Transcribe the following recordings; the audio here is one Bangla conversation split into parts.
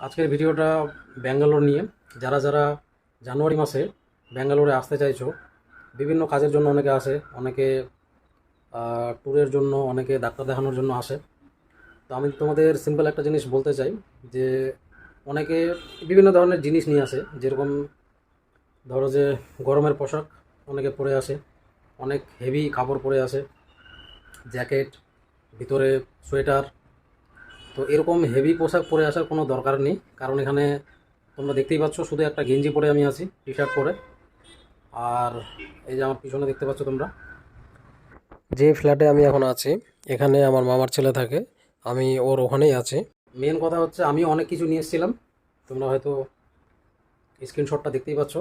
আজকের ভিডিওটা ব্যাঙ্গালোর নিয়ে। যারা যারা জানুয়ারি মাসে ব্যাঙ্গালোরে আসতে চাইছো, বিভিন্ন কাজের জন্য অনেকে আসে, অনেকে ট্যুরের জন্য, অনেকে ডাক্তার দেখানোর জন্য আসে। তো আমি তোমাদের সিম্পল একটা জিনিস বলতে চাই, যে অনেকে বিভিন্ন ধরনের জিনিস নিয়ে আসে, যেরকম ধরো যে গরমের পোশাক অনেকে পরে আসে, অনেক হেভি কাপড় পরে আসে জ্যাকেট ভিতরে সোয়েটার তো এরকম হেভি পোশাক পরে আসার কোনো দরকার নেই। কারণ এখানে তোমরা দেখতেই পাচ্ছ, শুধু একটা গেঞ্জি পরে আমি আছি টি শার্ট পরে। আর এই যে আমার পিছনে দেখতে পাচ্ছ তোমরা। যে ফ্ল্যাটে আমি এখন আছি, এখানে আমার মামার ছেলে থাকে, আমি ওর ওখানেই আছি। মেন কথা হচ্ছে, আমি অনেক কিছু নিয়ে এসেছিলাম। তোমরা হয়তো স্ক্রিনশটটা দেখতেই পাচ্ছ।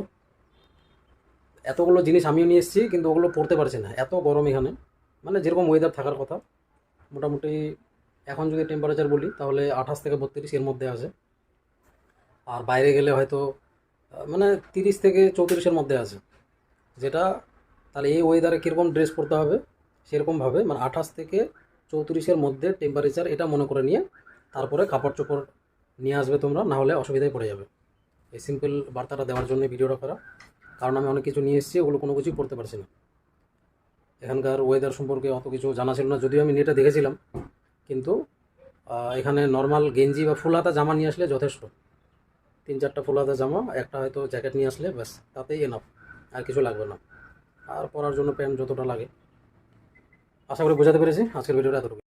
এতগুলো জিনিস আমিও নিয়ে এসেছি, কিন্তু ওগুলো পড়তে পারছি না। এত গরম এখানে। মানে যেরকম ওয়েদার থাকার কথা, মোটামুটি এখন যদি টেম্পারেচার বলি, তাহলে আঠাশ থেকে বত্রিশ এর মধ্যে আছে। আর বাইরে গেলে হয়তো মানে তিরিশ থেকে চৌত্রিশের মধ্যে আছে। যেটা, তাহলে এই ওয়েদারে কীরকম ড্রেস পরতে হবে, সেরকমভাবে মানে আঠাশ থেকে চৌত্রিশের মধ্যে টেম্পারেচার এটা মনে করে নিয়ে, তারপরে কাপড় চোপড় নিয়ে আসবে তোমরা, না হলে অসুবিধায় পড়ে যাবে। এই সিম্পল বার্তাটা দেওয়ার জন্য ভিডিওটা করা। কারণ আমি অনেক কিছু নিয়ে এসেছি, ওগুলো কোনো কিছুই পড়তে পারছি না। এখানকার ওয়েদার সম্পর্কে অত কিছু জানা ছিল না, যদিও আমি নেটে দেখেছিলাম। কিন্তু এখানে নর্মাল গেঞ্জি বা ফুল হাতা জামা নিয়ে আসলে যথেষ্ট। তিন চারটা ফুল হাতা জামা, একটা হয়তো জ্যাকেট নিয়ে আসলে ব্যাস, তাতেই এনাফ আর কিছু লাগবে না। আর পরার জন্য প্যান্ট যতটা লাগে। আশা করি বোঝাতে পেরেছি। আজকের ভিডিওটা এতটুকু